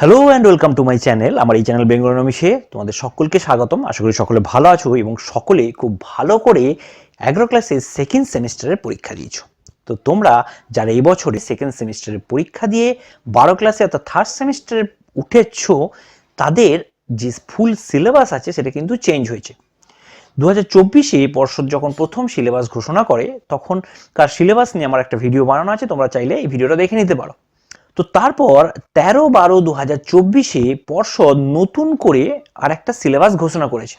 Hello and welcome to my channel আমার এই channel বেঙ্গলনমিশে তোমাদের সকলকে স্বাগতম। আশা করি সকলে ভালো আছো এবং সকলে খুব ভালো করে এগারো ক্লাসের সেকেন্ড সেমিস্টারের পরীক্ষা দিয়েছ। তো তোমরা যারা এই বছরে সেকেন্ড সেমিস্টারের পরীক্ষা দিয়ে বারো ক্লাসে অর্থাৎ থার্ড সেমিস্টারে উঠেছো, তাদের যে ফুল সিলেবাস আছে সেটা কিন্তু চেঞ্জ হয়েছে। দু হাজার চব্বিশে পর্ষদ যখন প্রথম সিলেবাস ঘোষণা করে তখনকার সিলেবাস নিয়ে আমার একটা ভিডিও বানানো আছে, তোমরা চাইলে এই ভিডিওটা দেখে নিতে পারো। তো তারপর তেরো বারো দু হাজার চব্বিশে পর্ষদ নতুন করে আর একটা সিলেবাস ঘোষণা করেছে।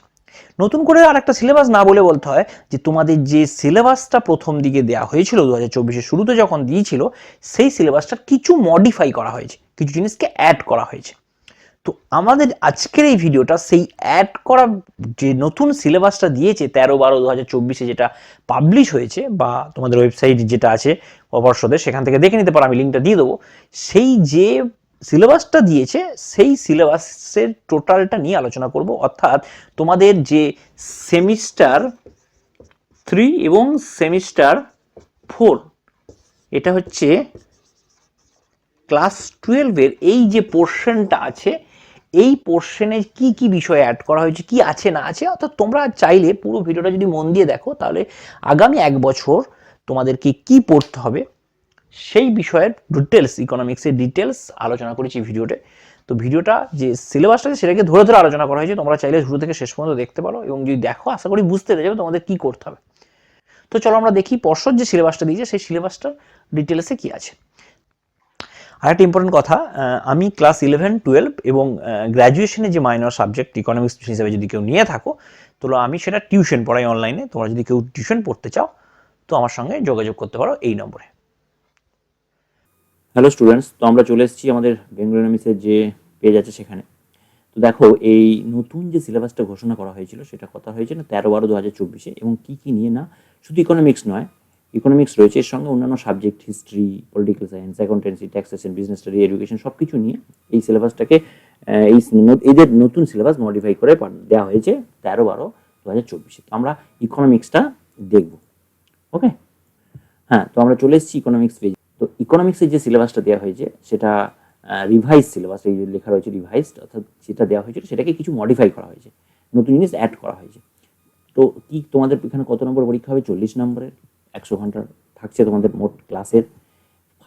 নতুন করে আর একটা সিলেবাস না বলে বলতে হয় যে তোমাদের যে সিলেবাসটা প্রথম দিকে দেওয়া হয়েছিল দু হাজার চব্বিশে শুরুতে যখন দিয়েছিল, সেই সিলেবাসটা কিছু মডিফাই করা হয়েছে, কিছু জিনিসকে অ্যাড করা হয়েছে। তো আমাদের আজকের এই ভিডিওটা সেই অ্যাড করা যে নতুন সিলেবাসটা দিয়েছে তেরো বারো দু হাজার চব্বিশে যেটা পাবলিশ হয়েছে বা তোমাদের ওয়েবসাইট যেটা আছে অপর্ষদের সেখান থেকে দেখে নিতে পারো, আমি লিঙ্কটা দিয়ে দেবো। সেই যে সিলেবাসটা দিয়েছে, সেই সিলেবাসের টোটালটা নিয়ে আলোচনা করব। অর্থাৎ তোমাদের যে সেমিস্টার থ্রি এবং সেমিস্টার ফোর এটা হচ্ছে ক্লাস টুয়েলভের এই যে পোর্শনটা আছে এই পোর্শনে কি কি বিষয় অ্যাড করা হয়েছে, কি আছে, না আছে, অর্থাৎ তোমরা চাইলে পুরো ভিডিওটা যদি মন দিয়ে দেখো, তাহলে আগামী এক বছর তোমাদেরকে কি পড়তে হবে, সেই বিষয়ের ডিটেলস ইকোনমিক্সের ডিটেলস আলোচনা করেছি ভিডিওতে। তো ভিডিওটা যে সিলেবাসটা আছে, সেটাকে ধরে ধরে আলোচনা করা হয়েছে, তোমরা চাইলে শুরু থেকে শেষ পর্যন্ত দেখতে পারো এবং যদি দেখো, আশা করি বুঝতে পেরে যাবে তোমাদের কি করতে হবে। তো চলো আমরা দেখি, পর্ষদ যে সিলেবাসটা দিয়েছে, সেই সিলেবাসটার ডিটেলসে কি আছে। আরেকটা ইম্পর্টেন্ট কথা আমি ক্লাস ইলেভেন টুয়েলভ এবং গ্র্যাজুয়েশনে যে মাইনর সাবজেক্ট ইকোনমিক্স হিসেবে যদি কেউ নিয়ে থাকো তো আমি সেটা টিউশন পড়াই অনলাইনে তোমরা যদি কেউ টিউশন পড়তে চাও, তো আমার সঙ্গে যোগাযোগ করতে পারো এই নম্বরে। হ্যালো স্টুডেন্টস তো আমরা চলে এসেছি আমাদের বেঙ্গলোনামিসের যে পেজ আছে সেখানে। তো দেখো, এই নতুন যে সিলেবাসটা ঘোষণা করা হয়েছিল, সেটা কথা হয়েছে না, তেরো বারো দু হাজার চব্বিশে। এবং কী কী নিয়ে না, শুধু ইকোনমিক্স নয় ইকোনমিক্স রয়েছে, এর সঙ্গে অন্যান্য subject history political science accountancy taxation business study education সব কিছু নিয়ে এই সিলেবাসটাকে এই এদের নতুন সিলেবাস মডিফাই করে দেওয়া হয়েছে তেরো বারো দু হাজার চব্বিশে। তো আমরা ইকোনমিক্সটা দেখব ওকে হ্যাঁ তো আমরা চলে এসেছি ইকোনমিক্স পেজ তো ইকোনমিক্সের যে সিলেবাসটা দেওয়া হয়েছে, সেটা রিভাইজ সিলেবাস এই লেখা রয়েছে রিভাইজড অর্থাৎ যেটা দেওয়া হয়েছিল, সেটাকে কিছু মডিফাই করা হয়েছে। নতুন জিনিস অ্যাড করা হয়েছে। তো কি তোমাদের এখানে কত নম্বর পরীক্ষা হবে? চল্লিশ নম্বরের? একশো ঘণ্টা থাকছে তোমাদের মোট ক্লাসের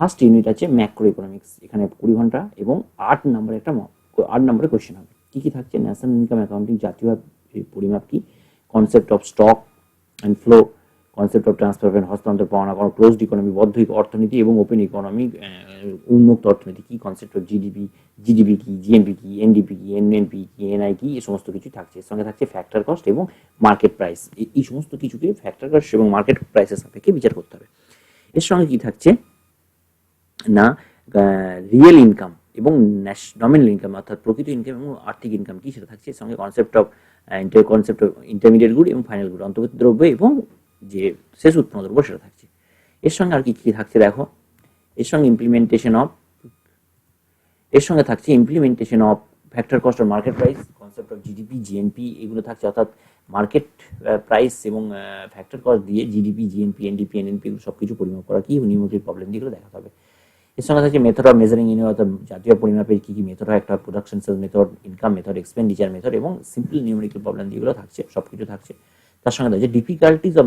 ফার্স্ট ইউনিট আছে ম্যাক্রো ইকোনমিক্স এখানে কুড়ি ঘণ্টা এবং আট নম্বরে একটা আট নম্বরে কোয়েশ্চেন হবে। কী কী থাকছে? ন্যাশনাল ইনকাম অ্যাকাউন্টিং জাতীয় পরিমাপ কি? Concept of stock and flow concept of transfer and হস্তান্তর পাওনা কোনো ক্লোজড ইকোনমি বদ্ধ অর্থনীতি এবং ওপেন ইকোনমি উন্মুক্ত অর্থনীতি, কি কনসেপ্ট অফ জিডিপি জিডিপি কি জিএনপি কি এনডিপি কি এনএনপি কি এনআই কি, এই সমস্ত কিছু থাকছে। এর সঙ্গে থাকছে ফ্যাক্টর কস্ট এবং মার্কেট প্রাইস এই সমস্ত কিছুকে ফ্যাক্টর কস্ট এবং মার্কেট প্রাইসের সাপেক্ষে বিচার করতে হবে। এর সঙ্গে কি থাকছে? না রিয়েল ইনকাম এবং নমিনাল ইনকাম অর্থাৎ প্রকৃত ইনকাম এবং আর্থিক ইনকাম কি সেটা থাকছে? এর সঙ্গে concept of concept of intermediate good এবং ফাইনাল গুড অন্তর্গত দ্রব্য এবং যে শেষ উৎপন্ন দ্রব্য সেটা থাকছে। এর সঙ্গে আর কি কি থাকছে দেখো? এর সঙ্গে ইমপ্লিমেন্টেশন অফ এর সঙ্গে থাকছে implementation of factor cost of market price concept of GDP GNP এগুলো থাকছে, অর্থাৎ মার্কেট প্রাইস এবং ফ্যাক্টর কস্ট দিয়ে জিডিপি জিএনপি এনডিপি এনএনপি এগুলো সব কিছু পরিমাপ করা, কি নিউমেরিক্যাল প্রবলেম দিয়ে এগুলো দেখাতে হবে। এর সঙ্গে থাকছে মেথড অফ মেজারিং ইন অর্থাৎ জাতীয় পরিমাপের কী কী মেথড হয়, একটা production sale method income method expenditure method এবং সিম্পল নিউমেরিক্যাল প্রবলেম যেগুলো থাকছে সব কিছু থাকছে। তার সঙ্গে থাকছে ডিফিকাল্টিজ অফ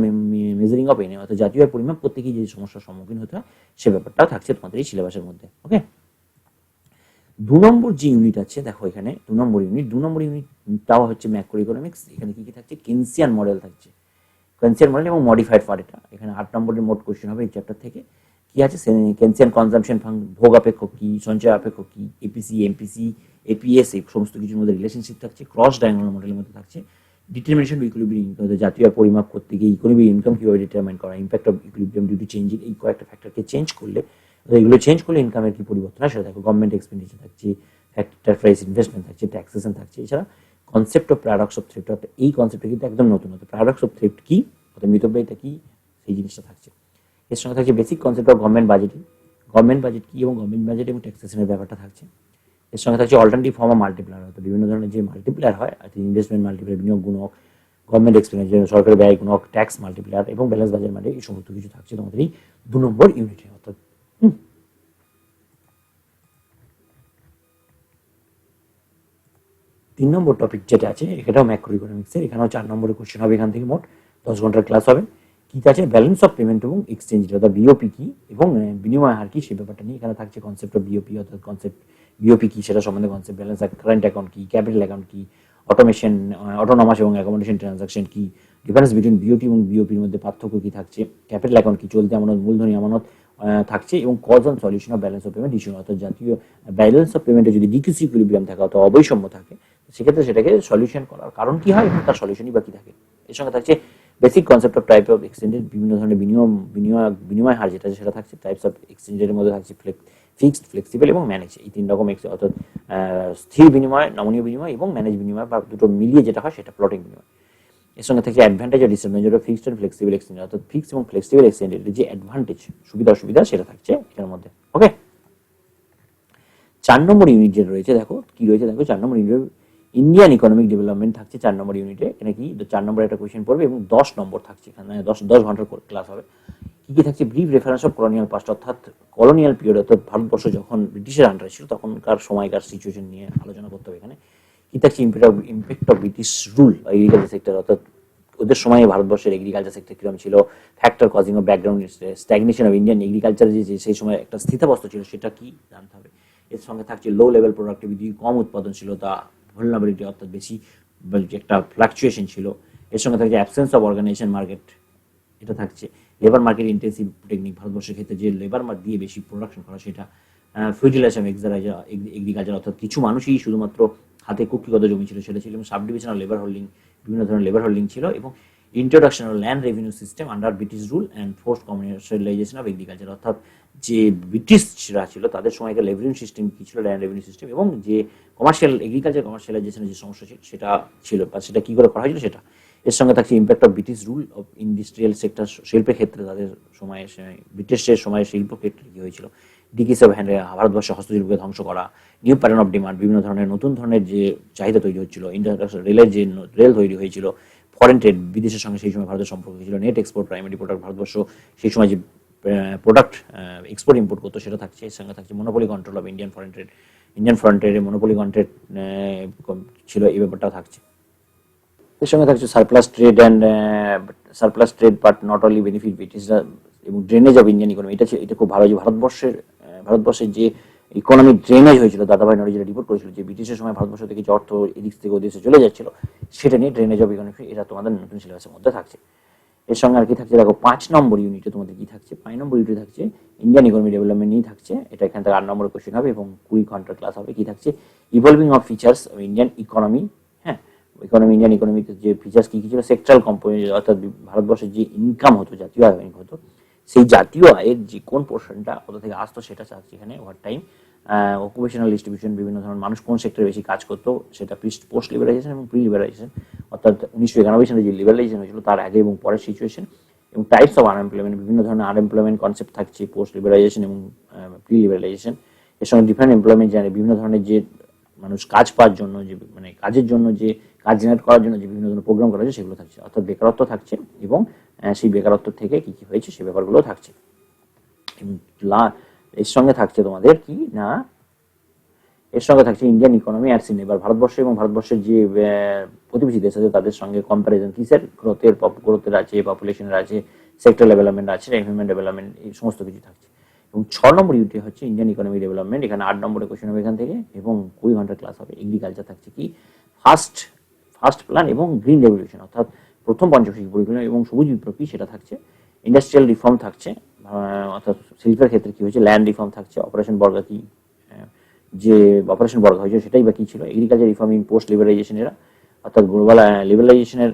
মেজারিং অফ এনে অর্থাৎ জাতীয় পরিমাপ করতে যে সমস্যার সম্মুখীন হতে হয়, সে ব্যাপারটাও থাকছে তোমাদের এই সিলেবাসের মধ্যে ওকে দু নম্বর যে ইউনিট আছে, দেখো এখানে দু নম্বর ইউনিট দু নম্বর ইউনিটটাও হচ্ছে ম্যাক্রো ইকোনমিক্স এখানে কি কি থাকছে? কেনসিয়ান মডেল থাকছে। কেনসিয়ান মডেল এবং মডিফাইড ফর এটা। এখানে আট নম্বরের মোট কোশ্চেন হবে এই চ্যাপ্টার থেকে। কি আছে? কেনসিয়ান কনজামশন ফাং ভোগ আপেক্ষ কি, সঞ্চয় আপেক্ষ কি এপিসি এমপিসি এপিএস এই সমস্ত কিছুর মধ্যে রিলেশনশিপ থাকছে ক্রস ডায়াগোনাল মডেলের মধ্যে থাকছে। ডিটারমিনেশন অফ ইকুইলিব্রিয়াম ইনকাম জাতীয় পরিমাপ করতে গিয়ে ইকোনমিক ইনকাম কীভাবে ডিটারমাইন করা impact of equilibrium due to changing এই কয়েকটা ফ্যাক্টরকে চেঞ্জ করলে এগুলো চেঞ্জ করলে ইনকামের কি পরিবর্তন সেটা দেখো গভর্নমেন্ট এক্সপেন্ডিচার থাকছে ফ্যাক্টর প্রাইস ইনভেস্টমেন্ট থাকছে ট্যাক্সেশন থাকছে, এছাড়া concept of paradox of thrift অর্থাৎ এই কনসেপ্টটা কিন্তু একদম নতুন হতো প্যারাডক্স অফ থ্রিফট কি, অর্থাৎ মিতব্যয়িতা কি, সেই জিনিসটা থাকছে। এর সঙ্গে থাকছে basic concept of government budgeting government budget কি এবং গভর্নমেন্ট বাজেট এবং ট্যাক্সেশনের ব্যাপারটা থাকছে। এর সঙ্গে থাকছে অল্টারনেটিভ ফর্ম অফ মাল্টিপ্লায়ার অর্থাৎ বিভিন্ন ধরনের যে মাল্টিপ্লায়ার হয় অর্থাৎ ইনভেস্টমেন্ট মাল্টিপ্লায়ার বিনিয়োগ, গুণক গভর্নমেন্ট এক্সপেন্ডিচার সরকারি ব্যয়, গুণক ট্যাক্স মাল্টিপ্লায়ার এবং ব্যালেন্স বাজার মানে এই সমস্ত কিছু থাকছে তোমাদের এই দু নম্বর ইউনিটে অর্থাৎ তিন নম্বর টপিক যেটা আছে, এটাও ম্যাক্রো ইকোনমিক্সের এখানেও চার নম্বরের কোশ্চেন হবে এখান থেকে মোট, দশ ঘণ্টার ক্লাস হবে। কি আছে? ব্যালেন্স অফ পেমেন্ট এবং এক্সচেঞ্জ রেট অর্থাৎ বিওপি কি এবং বিনিময় হার কি সেই ব্যাপারটা নিয়ে এখানে থাকছে কনসেপ্ট অফ বিওপি অর্থাৎ কনসেপ্ট বিওপি কি সেটা সম্বন্ধে কনসেপ্ট ব্যালেন্স কারেন্ট অ্যাকাউন্ট কি ক্যাপিটাল অ্যাকাউন্ট কি অটোমেশন অটোনমাস এবং অ্যাকোমোডেশন ট্রানজাকশন কি ডিফারেন্স বিটুইন বিওটি এবং বিওপির মধ্যে পার্থক্য কি থাকছে ক্যাপিটাল অ্যাকাউন্ট কি চলতি আমানত মূলধনী আমানত আহ, থাকছে এবং cause on solution of balance of payment issue অর্থাৎ জাতীয় ব্যালেন্স অফ পেমেন্টে যদি ডিকিউসি ইকুইলিব্রিয়াম থাকে অথবা অবৈষম্য থাকে সেক্ষেত্রে সেটাকে সলিউশন করার কারণ কি হয় এবং তার সলিউশনই বা কি থাকে। এর সঙ্গে থাকছে basic concept of type of এক্সচেঞ্জের বিভিন্ন ধরনের বিনিয়োগ বিনিয়োগ বিনিময় হার যেটা সেটা থাকছে টাইপস অফ এক্সচেঞ্জের মধ্যে থাকছে ফিক্সড ফ্লেক্সিবল এবং ম্যানেজ এই তিন রকম এক্স অর্থাৎ স্থির বিনিময়, নমনীয় বিনিময় এবং ম্যানেজ বিনিময় বা দুটো মিলিয়ে যেটা হয় সেটা প্লটিং বিনিময়। এর সঙ্গে থেকে অ্যাডভান্টেজ আর ডিসঅ্যাডভান্টেজ হলো ফিক্সড অ্যান্ড ফ্লেক্সিবল এক্সচেঞ্জ অর্থাৎ ফিক্সড এবং ফ্লেক্সিবল এক্সচেঞ্জের যে অ্যাডভান্টেজ সুবিধা অসুবিধা সেটা থাকছে এর মধ্যে। ওকে চার নম্বর ইউনিট যেটা রয়েছে, দেখো, কি রয়েছে? দেখো, চার নম্বর ইউনিট ইন্ডিয়ান ইকোনমিক ডেভেলপমেন্ট থাকছে চার নম্বর ইউনিটে এখানে কি? চার নম্বর একটা কোয়েশ্চেন পড়বে এবং দশ নম্বর থাকছে এখানে। দশ দশ ঘণ্টার ক্লাস হবে। কি কি থাকছে? Brief reference of colonial past অর্থাৎ কলোনিয়াল পিরিয়ড অর্থাৎ ভারতবর্ষ যখন ব্রিটিশের আন্ডারে ছিল, তখনকার সময়কার সিচুয়েশন নিয়ে আলোচনা করতে হবে এখানে। কি থাকছে? Impact of impact of British rule agriculture sector অর্থাৎ ওদের সময় ভারতবর্ষের এগ্রিকালচার সেক্টর কীরকম ছিল? Factor causing of background stagnation of Indian agriculture যে সেই সময় একটা স্থিতাবস্থা ছিল, সেটা কি? জানতে হবে। এর সঙ্গে থাকছে লো লেভেল প্রোডাক্টিভিটি কম উৎপাদনশীলতা ভুলনাবিলিটি অর্থাৎ বেশি একটা ফ্লাকচুয়েশন ছিল। এর সঙ্গে থাকছে অ্যাবসেন্স অফ অর্গানাইজেশন মার্কেট এটা থাকছে। লেবার মার্কেট ইন্টেন্সিভ টেকনিক ভারতবর্ষের ক্ষেত্রে যে লেবার মার্ক দিয়ে বেশি প্রোডাকশন করা সেটা ফিউটিলাইজেশন এগ্রিকালচার অর্থাৎ কিছু মানুষই শুধুমাত্র হাতে কুক্ষিগত জমি ছিল, সেটা ছিল, এবং সাব ডিভিশন লেবার হোল্ডিং বিভিন্ন ধরনের লেবার হোল্ডিং ছিল, এবং introduction of land revenue system under British rule and force commercialisation of agriculture অর্থাৎ যে ব্রিটিশরা ছিল, তাদের সময়কার রেভিনিউ সিস্টেম কি ছিল ল্যান্ড রেভিনিউ সিস্টেম এবং যে কমার্শিয়াল এগ্রিকালচার কমার্শিয়ালাইজেশনের যে সমস্যা ছিল, সেটা ছিল বা সেটা কি করে করা হয়েছিল সেটা। এর সঙ্গে থাকছে impact of British rule of industrial sector শিল্পের ক্ষেত্রে তাদের সময়ে ব্রিটিশের সময়ে শিল্প ক্ষেত্রে কি হয়েছিল। ডিকিস অফ হ্যান্ড ভারতবর্ষে হস্তশিল্পকে ধ্বংস করা, নিউ প্যাটার্ন অফ ডিমান্ড, বিভিন্ন ধরনের নতুন ধরনের যে চাহিদা তৈরি হচ্ছিল, ইন্টারন্যাশনাল রেলের যে রেল তৈরি হয়েছিল ফরেন ট্রেড বিদেশের সঙ্গে সেই সময় ভারতের সম্পর্ক ছিল নেট এক্সপোর্ট প্রাইমারি প্রোডাক্ট ভারতবর্ষ, সেই সময় যে প্রোডাক্ট এক্সপোর্ট ইম্পোর্ট করতো, সেটা থাকছে, এর সঙ্গে থাকছে monopoly control of Indian foreign trade Indian foreign ট্রেডে মনোপলি কন্ট্রেড ছিল, এই ব্যাপারটাও থাকছে। এর সঙ্গে থাকছে surplus trade and surplus trade but not only benefit ব্রিটিশরা এবং ড্রেনেজ অফ ইন্ডিয়ান ইকোনমি এটা এটা খুব ভালো যে ভারতবর্ষের ভারতবর্ষের যে ইকোনমিক ড্রেনেজ হয়েছিল, দাদাভাই নড়ে যেটা রিপোর্ট করেছিল যে ব্রিটিশের সময় ভারতবর্ষ থেকে যে অর্থ এদিক থেকে ওদেশে চলে যাচ্ছিল, সেটা নিয়ে ড্রেনেজ অফ ইকোনমি এটা তোমাদের নতুন সিলেবাসের মধ্যে থাকছে। এর সঙ্গে আর কি থাকছে, দেখো, পাঁচ নম্বর ইউনিটে তোমাদের কি থাকছে? পাঁচ নম্বর ইউনিটে থাকছে ইন্ডিয়ান ইকোনমি ডেভেলপমেন্ট নিয়েই থাকছে, এটা এখান থেকে আট নম্বর কোশ্চেন হবে এবং কুড়ি ঘণ্টার ক্লাস হবে, কি থাকছে? Evolving of features Indian economy হ্যাঁ ইকোনমি ইন্ডিয়ান ইকোনমিতে যে ফিচার্স কি কি ছিল? সেক্টরাল কম্পোনেন্ট অর্থাৎ ভারতবর্ষের যে ইনকাম হতো জাতীয় আয় হতো সেই জাতীয় আয়ের যে কোন পোর্শনটা কোথা থেকে আসতো সেটা চাচ্ছি এখানে ওভার টাইম অকুপেশনাল ডিস্ট্রিবিউশন বিভিন্ন ধরনের মানুষ কোন সেক্টরে বেশি কাজ করতো, সেটা পোস্ট লিবারাইজেশন এবং প্রি লিবারাইজেশন অর্থাৎ উনিশশো একানব্বই সালে যে লিবারাইজেশন হয়েছিল তার আগে এবং পরের সিচুয়েশন এবং টাইপস অফ আনএমপ্লয়মেন্ট বিভিন্ন ধরনের আনএমপ্লয়মেন্ট কনসেপ্ট থাকছে পোস্ট লিবারাইজেশন এবং প্রি লিবারাইজেশন এর সঙ্গে ডিফারেন্ট এমপ্লয়মেন্ট জানে বিভিন্ন ধরনের যে মানুষ কাজ পাওয়ার জন্য, যে মানে কাজের জন্য যে কাজ জেনারেট করার জন্য যে বিভিন্ন ধরনের প্রোগ্রাম করা হয়েছে, সেগুলো থাকছে। অর্থাৎ বেকারত্ব থাকছে এবং সেই বেকারত্ব থেকে কি কি হয়েছে সেই ব্যাপারগুলো থাকছে। এর সঙ্গে থাকছে তোমাদের কি না? এর সঙ্গে থাকছে ইন্ডিয়ান ইকোনমি আর সিন এবার ভারতবর্ষ এবং ভারতবর্ষের যে প্রতিবেশী দেশ আছে, তাদের সঙ্গে কম্প্যারিজন কিসের? গ্রোথের গ্রোথের আছে পপুলেশনের আছে সেক্টর ডেভেলপমেন্ট আছে হিউম্যান ডেভেলপমেন্ট এই সমস্ত কিছু থাকছে। এবং ছ নম্বর ইউটি হচ্ছে ইন্ডিয়ান ইকোনমি ডেভেলপমেন্ট এখানে আট নম্বরে কোশ্চেন হবে এখান থেকে, এবং কুড়ি ঘণ্টার ক্লাস হবে। এগ্রিকালচার থাকছে কি? ফার্স্ট ফার্স্ট প্ল্যান এবং গ্রিন রেভলিউশন অর্থাৎ প্রথম পঞ্চবার্ষিক পরিকল্পনা এবং সবুজ বিপ্লবী সেটা থাকছে। ইন্ডাস্ট্রিয়াল রিফর্ম থাকছে অর্থাৎ শিল্পের ক্ষেত্রে কি হয়েছে? ল্যান্ড রিফর্ম থাকছে অপারেশন বর্গা কি যে অপারেশন বর্গা হয়েছে সেটাই বা কি ছিল? Agriculture reform in post liberalisation এরা অর্থাৎ গ্লোবাল লিবারাইজেশনের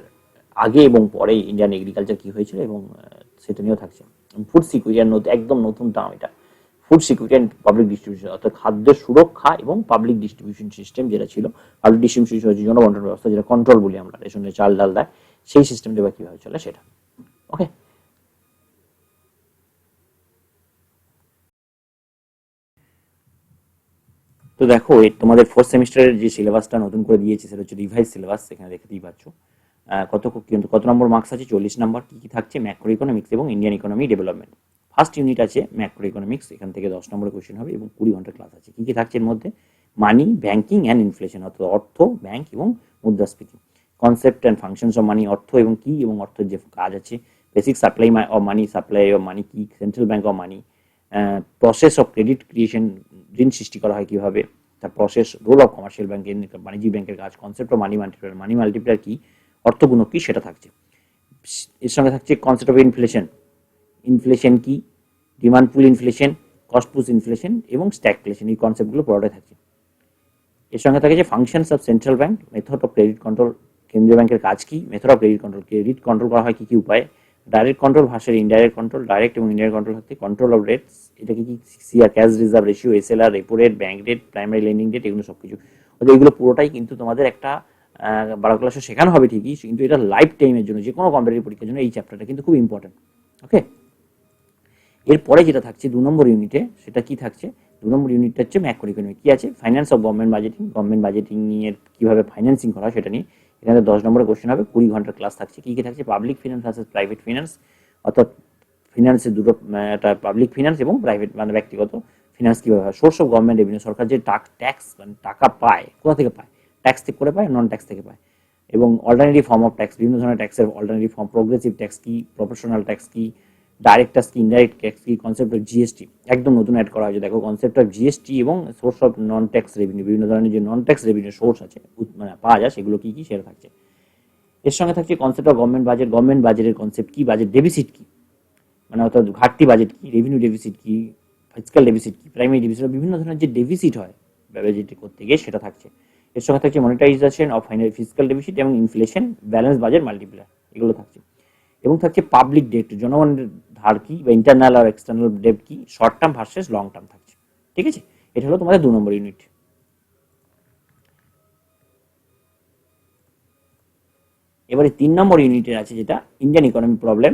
আগে এবং পরে ইন্ডিয়ান এগ্রিকালচার কি হয়েছিল এবং সেটা নিয়েও থাকছে। ফুড সিকিউরিটি একদম নতুন টার্ম এটা। Food security and public distribution অর্থাৎ খাদ্যের সুরক্ষা এবং পাবলিক ডিস্ট্রিবিউশন সিস্টেম যেটা ছিল পাবলিক ডিস্ট্রিবিউশন হচ্ছে জনবন্টন ব্যবস্থা, যেটা কন্ট্রোল বলি আমরা, রেশনে চাল, ডাল দেয়, সেই সিস্টেমটা বা কীভাবে চলে সেটা। ওকে তো দেখো তোমাদের ফোর্থ সেমিস্টারের যে সিলেবাসটা নতুন করে দিয়েছে, সেটা হচ্ছে রিভাইজ সিলেবাস এখানে দেখতেই পাচ্ছ। কত কিন্তু কত নম্বর মার্কস আছে? চল্লিশ নম্বর, কি কি থাকছে? ম্যাক্রো ইকোনমিক্স এবং Indian economy development first unit আছে ম্যাক্রো ইকোনমিক্স এখান থেকে দশ নম্বরের কোয়েশ্চেন হবে এবং কুড়ি ঘণ্টার ক্লাস আছে। কি কি থাকছে এর মধ্যে? মানি ব্যাংকিং অ্যান্ড ইনফ্লেশন অর্থাৎ অর্থ ব্যাংক এবং মুদ্রাস্ফীতি। Concept and functions of money অর্থ এবং কি এবং অর্থের যে কাজ আছে। Basic supply of money supply of money কি? Central bank of money process of credit creation ঋণ সৃষ্টি করা হয় কীভাবে? তার প্রসেস রোল অফ কমার্শিয়াল ব্যাংকের বাণিজ্যিক ব্যাংকের কাজ। Concept of money multiplier money multiplier কি? অর্থগুণ কি? সেটা থাকছে। এর সঙ্গে থাকছে কনসেপ্ট অফ ইনফ্লেশন ইনফ্লেশন কি? Demand pull inflation cost push inflation এবং স্ট্যাকফ্লেশন এই কনসেপ্টগুলো পুরোটাই থাকছে। এর সঙ্গে থাকে যে functions of central bank method of credit control কেন্দ্রীয় ব্যাংকের কাজ কি? Method of credit control credit control করা হয় কি কি উপায়? ডাইরেক্ট কন্ট্রোল ভাষার ইনডাইরেক্ট কন্ট্রোল ডাইরেক্ট এবং ইনডাইরেক্ট কন্ট্রোল থাকছে কন্ট্রোল অফ রেটস এটা কি CR cash reserve ratio SLR repo rate bank rate primary lending rate এগুলো সব কিছু এগুলো পুরোটাই কিন্তু তোমাদের একটা বারো ক্লাসে শেখানো হবে ঠিকই, কিন্তু এটা লাইফ টাইমের জন্য যে কোনো কম্পিটিটিভ পরীক্ষার জন্য এই চ্যাপ্টারটা কিন্তু খুব ইম্পর্টেন্ট ওকে এরপরে যেটা থাকছে দু নম্বর ইউনিটে সেটা কি থাকছে? দু নম্বর ইউনিটটা হচ্ছে ম্যাক্রো ইকোনমি কি আছে? Finance of government budgeting government budgeting এর কীভাবে ফাইন্যান্সিং করা সেটা নিয়ে। এখানে দশ নম্বরের কোশ্চেন হবে, কুড়ি ঘণ্টার ক্লাস থাকছে। কী কী থাকছে? Public finance versus private finance অর্থাৎ ফিনান্সের দুটো একটা পাবলিক ফিনান্স এবং প্রাইভেট মানে ব্যক্তিগত ফিনান্স কীভাবে হয়? সোর্স অফ গভর্নমেন্ট রেভিনিউ সরকার যে ট্যাক্স মানে টাকা পায়, কোথা থেকে পায়? ট্যাক্স থেকে করে পায় নন ট্যাক্স থেকে পায়। এবং অল্টারনেটিভ ফর্ম অফ ট্যাক্স বিভিন্ন ধরনের ট্যাক্সের অল্টারনেটিভ ফর্ম প্রোগ্রেসিভ ট্যাক্স কি প্রফেশনাল ট্যাক্স কি ডাইরেক্ট ট্যাক্স ইনডাইরেক্ট ট্যাক্স কি কনসেপ্ট অফ জিএসটি একদম নতুন অ্যাড করা হয়েছে। দেখো কনসেপ্ট অফ জিএসটি এবং source of non tax revenue বিভিন্ন ধরনের যে নন ট্যাক্স রেভিনিউ সোর্স আছে মানে পাওয়া যায়, সেগুলো কি কি, সেটা থাকছে। এর সঙ্গে থাকছে concept of government budget government বাজেটের কনসেপ্ট কি বাজেট ডেফিসিট কী? মানে অর্থাৎ ঘাটতি বাজেট কী রেভিনিউ ডেফিসিট কী ফিজিক্যাল ডেফিসিট কি প্রাইমারি ডেফিসিট বিভিন্ন ধরনের যে ডেফিসিট হয় বাজেট করতে গিয়ে সেটা থাকছে। এর সঙ্গে থাকছে monetisation of final physical deficit এবং ইনফ্লেশন ব্যালেন্স বাজেট মাল্টিপ্লায়ার এগুলো থাকছে। এবং থাকছে পাবলিক ডেট জনগণের ধার কি বা ইন্টারনাল আর এক্সটার্নাল ডেট কি? Short term versus long term থাকছে। ঠিক আছে? এটা হলো তোমাদের দু নম্বর ইউনিট এবারে তিন নম্বর ইউনিটের আছে যেটা ইন্ডিয়ান ইকোনমি প্রবলেম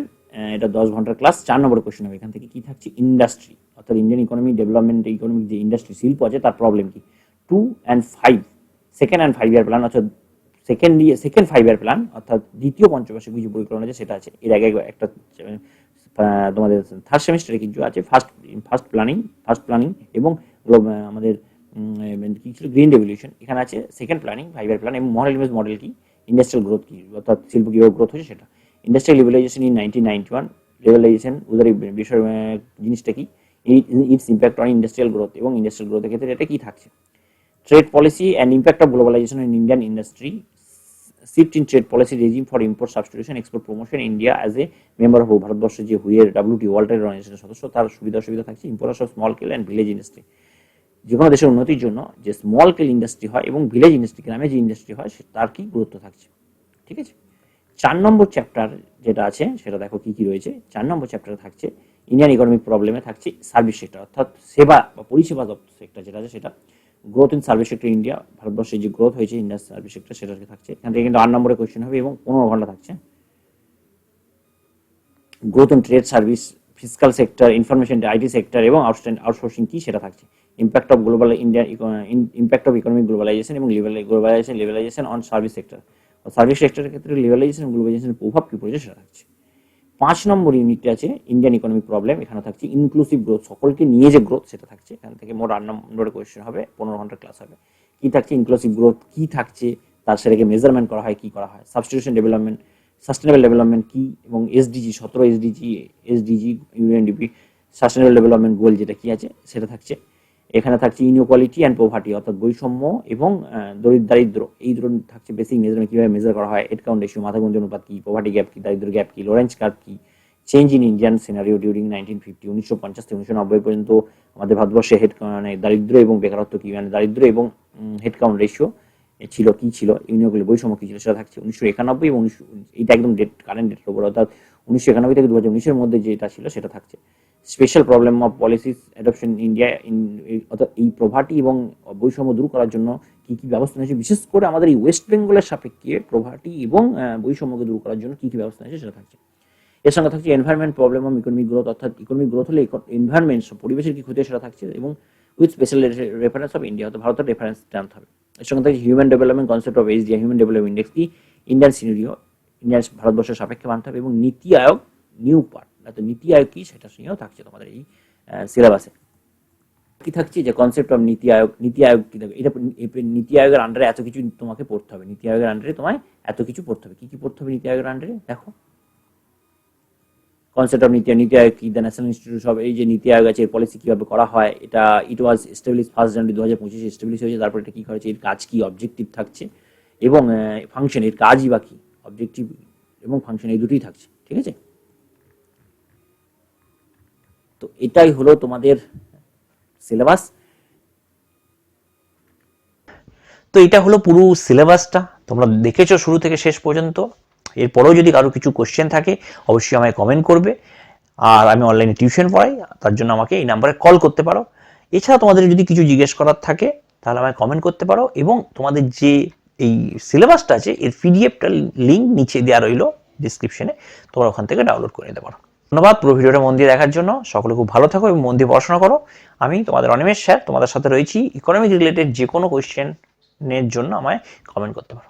এটা দশ ঘণ্টার ক্লাস চার নম্বর কোশ্চেন হবে। এখান থেকে কি থাকছে? ইন্ডাস্ট্রি অর্থাৎ ইন্ডিয়ান ইকোনমি ডেভেলপমেন্ট ইকোনমিক যে ইন্ডাস্ট্রি শিল্প আছে, তার প্রবলেম কি? Two and five second and five year plan অর্থাৎ second second five year plan অর্থাৎ দ্বিতীয় পঞ্চবার্ষিক কিছু পরিকল্পনা আছে সেটা আছে, এর আগে একটা তোমাদের থার্ড সেমিস্টারে কিছু আছে first first planning first planning এবং আমাদের কি ছিল? গ্রিন রেভলিউশন এখানে আছে second planning five year plan এবং মডেল ইমেজ মডেল কি? ইন্ডাস্ট্রিয়াল গ্রোথ কি? অর্থাৎ শিল্প কীভাবে গ্রোথ হয়েছে সেটা। Industrial liberalisation in nineteen ninety one liberalisation ওদের বিষয় জিনিসটা কি? Its impact on industrial growth এবং ইন্ডাস্ট্রিয়াল গ্রোথের ক্ষেত্রে এটা কি থাকছে? Trade policy and impact of globalisation in Indian industry shift in trade policy regime for import substitution export promotion India as a member of ভারতবর্ষের যে হুইয়ের ডাব্লিউটি ওয়ার্ল্ড ট্রেড অর্গানাইজেশনের সদস্য, তার সুবিধা অসুবিধা থাকছে importers of small scale and village industry যে কোনো দেশের উন্নতির জন্য যে স্মল স্কেল ইন্ডাস্ট্রি হয় এবং ভিলেজ ইন্ডাস্ট্রি গ্রামে যে ইন্ডাস্ট্রি হয় তার কি গুরুত্ব থাকছে? ঠিক আছে? চার নম্বর চ্যাপ্টার যেটা আছে, সেটা দেখো কি কি রয়েছে। চার নম্বর চ্যাপ্টারে থাকছে ইন্ডিয়ান ইকোনমিক প্রবলেমে থাকছে সার্ভিস সেক্টর অর্থাৎ সেবা বা পরিষেবা সেক্টর যেটা আছে সেটা। Growth in service sector India ভারতবর্ষে যে গ্রোথ হয়েছে ইন্ডিয়ান সার্ভিস সেক্টর সেটা থাকছে। এখান থেকে কিন্তু আট নম্বরে কোয়েশ্চেন হবে এবং পনেরো ঘণ্টা থাকছে। Growth in trade service physical sector information IT sector এবং আউটসোর্সিং কি সেটা থাকছে। Impact of global India impact of economic globalisation এবং globalisation liberalisation on service sector service সেক্টরের ক্ষেত্রে লেভেলাইজেশন গ্লোবালাইজেশনের প্রভাব কি পড়েছে সেটা থাকছে। পাঁচ নম্বর ইউনিটে আছে ইন্ডিয়ান ইকোনমিক প্রবলেম এখানে থাকছে ইনক্লুসিভ গ্রোথ সকলকে নিয়ে যে গ্রোথ সেটা থাকছে। এখান থেকে মোট আট নম্বরের কোয়েশ্চেন হবে, পনেরো ঘণ্টার ক্লাস হবে। কি থাকছে? ইনক্লুসিভ গ্রোথ কি থাকছে? তার সেটাকে মেজারমেন্ট করা হয়, কি করা হয়? সাবস্টিটিউশন ডেভেলপমেন্ট সাস্টেনেবল ডেভেলপমেন্ট কি? এবং এসডিজি সতেরো SDG SDG UNDP sustainable development goal যেটা কি আছে? সেটা থাকছে। এখানে থাকছে ইনইকুয়ালিটি অ্যান্ড পোভার্টি অর্থাৎ বৈষম্য এবং দরিদ্র এই দুটো থাকছে বেসিক মেজারমেন্ট কীভাবে মেজার করা হয় হেড কাউন্ট রেশিও মাথা গুঞ্জন অনুপাত কি পোভার্টি গ্যাপ কি, দারিদ্র গ্যাপ কি লোরেন্স কার্ভ কি change in Indian scenario during nineteen fifty উনিশশো পঞ্চাশ থেকে উনিশশো নব্বই পর্যন্ত আমাদের ভারতবর্ষে হেড মানে দারিদ্র এবং বেকারত্ব কী মানে দারিদ্র এবং হেড কাউন্ট রেশিও ছিল, কি ছিল ইউনিয়নগুলি বৈষম্য কি ছিল, সেটা থাকছে উনিশশো একানব্বই এবং উনিশশো, এইটা একদম ডেট কারেন্ট ডেটের উপর, অর্থাৎ উনিশশো একানব্বই থেকে দু হাজার উনিশের মধ্যে যেটা ছিল, সেটা থাকছে। Special problem of policies adoption India অর্থাৎ এই প্রভাটি এবং বৈষম্য দূর করার জন্য কি কি ব্যবস্থা নিয়েছে, বিশেষ করে আমাদের এই ওয়েস্ট বেঙ্গলের সাপেক্ষে প্রভাটি এবং বৈষম্যকে দূর করার জন্য কি কি ব্যবস্থা নিয়েছে সেটা থাকছে। এর সঙ্গে থাকছে environment problem of economic growth অর্থাৎ ইকোনমিক গ্রোথ হলে এনভায়রনমেন্ট পরিবেশের কি ক্ষতি সেটা থাকছে এবং with special reference of India অর্থাৎ ভারতের রেফারেন্স জানতে হবে। এর সঙ্গে থাকছে human development concept of HDI human development index কি? ইন্ডিয়ান সিনিরিও ইন্ডিয়ান ভারতবর্ষের সাপেক্ষে মানতে হবে এবং নীতি আয়োগ নিউ পার্ট অর্থাৎ নীতি আয়োগ কি? সেটা নিয়েও থাকছে তোমাদের এই সিলেবাসে কি থাকছে যে কনসেপ্ট অফ নীতি আয়োগ নীতি আয়োগ কি থাকবে? এটা নীতি আয়োগের আন্ডারে এত কিছু তোমাকে পড়তে হবে। নীতি আয়োগের আন্ডারে তোমায় এত কিছু পড়তে হবে। কি কি পড়তে হবে নীতি আয়োগের আন্ডারে দেখো। কনসেপ্ট অফ নীতি নীতি আয়োগ কি? দ্য ন্যাশনাল ইনস্টিটিউট অফ এই যে নীতি আয়োগ আছে, এর পলিসি কীভাবে করা হয়? এটা ইট ওয়াজ এস্টাবলিশ ফার্স্ট জানুয়ারি দু হাজার পঁচিশে এস্টাবলিশ হয়েছে। তারপর এটা কি করেছে এর কাজ কি? অবজেক্টিভ থাকছে। এবং ফাংশন এর কাজই বা কি? অবজেক্টিভ এবং ফাংশন এই দুটোই থাকছে। ঠিক আছে? তো এটাই হলো তোমাদের সিলেবাস। তো এটা হলো পুরো সিলেবাসটা, তোমরা দেখেছ শুরু থেকে শেষ পর্যন্ত। এরপরেও যদি কারও কিছু কোশ্চেন থাকে, অবশ্যই আমায় কমেন্ট করবে। আর আমি অনলাইনে টিউশন পড়াই, তার জন্য আমাকে এই নাম্বারে কল করতে পারো। এছাড়া তোমাদের যদি কিছু জিজ্ঞেস করার থাকে, তাহলে আমায় কমেন্ট করতে পারো। এবং তোমাদের যে এই সিলেবাসটা আছে, এর পিডিএফটা লিঙ্ক নিচে দেওয়া রইল ডিসক্রিপশনে তোমরা ওখান থেকে ডাউনলোড করে নিতে পারো। ধন্যবাদ পুরো ভিডিওটা মন দিয়ে দেখার জন্য। সকলে খুব ভালো থাকো এবং মন দিয়ে পড়াশোনা করো। আমি তোমাদের অনিমেষ স্যার, তোমাদের সাথে রয়েছি। ইকোনমিক রিলেটেড যে কোনো কোয়েশ্চেনের জন্য আমায় কমেন্ট করতে পারো।